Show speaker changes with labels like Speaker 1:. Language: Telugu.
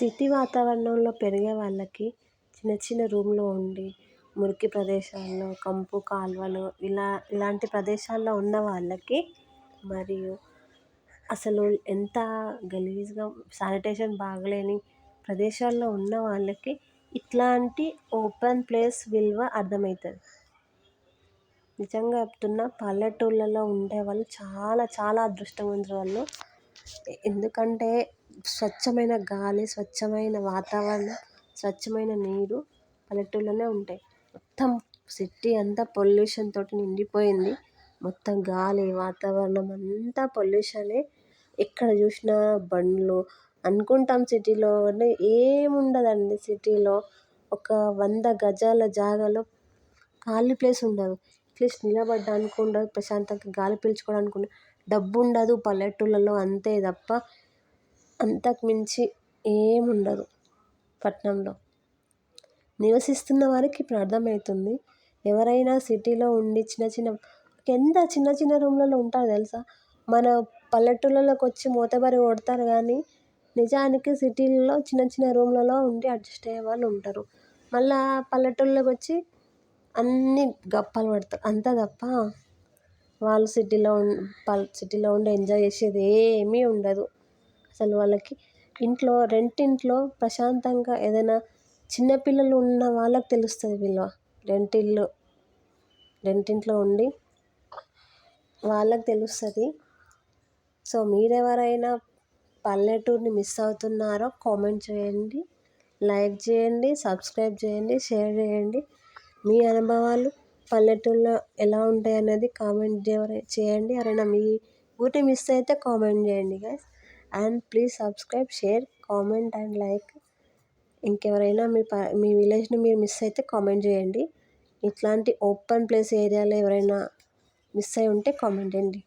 Speaker 1: సిటీ వాతావరణంలో పెరిగే వాళ్ళకి చిన్న చిన్న రూమ్లో ఉండి మురికి ప్రదేశాల్లో కంపు కాలువలు ఇలా ఇలాంటి ప్రదేశాల్లో ఉన్న వాళ్ళకి మరియు అసలు ఎంత గలీజ్గా శానిటేషన్ బాగలేని ప్రదేశాల్లో ఉన్న వాళ్ళకి ఇట్లాంటి ఓపెన్ ప్లేస్ విలువ అర్థమవుతుంది. నిజంగా చెప్తున్నా పల్లెటూళ్ళలో ఉండే వాళ్ళు చాలా చాలా అదృష్టవంతులు వాళ్ళు ఎందుకంటే స్వచ్ఛమైన గాలి స్వచ్ఛమైన వాతావరణం స్వచ్ఛమైన నీరు పల్లెటూళ్ళలోనే ఉంటాయి. మొత్తం సిటీ అంతా పొల్యూషన్ తోటి నిండిపోయింది. మొత్తం గాలి వాతావరణం అంతా పొల్యూషనే. ఎక్కడ చూసినా బండ్లు. అనుకుంటాం సిటీలో ఏముండదండి సిటీలో. ఒక వంద గజాల జాగాలో ఖాళీ ప్లేస్ ఉండదు. అట్లీస్ట్ నిలబడడానికి ఉండదు ప్రశాంతంగా గాలి పీల్చుకోవడానికి ఉండదు డబ్బు ఉండదు పల్లెటూళ్ళలో అంతే తప్ప అంతకు మించి పట్నంలో. ఉండదు నివసిస్తున్న వారికి ఇప్పుడు అర్థమవుతుంది ఎవరైనా సిటీలో ఉండి చిన్న చిన్న ఎంత చిన్న చిన్న రూమ్లలో ఉంటారు తెలుసా? మన పల్లెటూళ్ళలోకి వచ్చి మూతబరి కొడతారు కానీ నిజానికి సిటీల్లో చిన్న చిన్న రూమ్లలో ఉండి అడ్జస్ట్ అయ్యే వాళ్ళు ఉంటారు. మళ్ళీ పల్లెటూళ్ళకి వచ్చి అన్ని గప్పాలు పడతారు. అంతా తప్ప వాళ్ళు సిటీలో సిటీలో ఉండి ఎంజాయ్ చేసేది ఏమీ ఉండదు. అసలు వాళ్ళకి ఇంట్లో రెంటింట్లో ప్రశాంతంగా ఏదైనా చిన్నపిల్లలు ఉన్న వాళ్ళకి తెలుస్తుంది విలువ. రెంటిల్లు రెంటింట్లో ఉండి వాళ్ళకి తెలుస్తుంది. సో మీరు ఎవరైనా పల్లెటూరిని మిస్ అవుతున్నారో కామెంట్ చేయండి లైక్ చేయండి సబ్స్క్రైబ్ చేయండి షేర్ చేయండి. మీ అనుభవాలు పల్లెటూరులో ఎలా ఉంటాయి అనేది కామెంట్ చేయండి. ఎవరైనా మీ ఊరిని మిస్ అయితే కామెంట్ చేయండి guys and please subscribe share comment and like. ఇంకెవరైనా మీ ప మీ విలేజ్ని మీరు మిస్ అయితే కామెంట్ చేయండి. ఇట్లాంటి ఓపెన్ ప్లేస్ ఏరియాలో ఎవరైనా మిస్ అయి ఉంటే కామెంట్ చేయండి.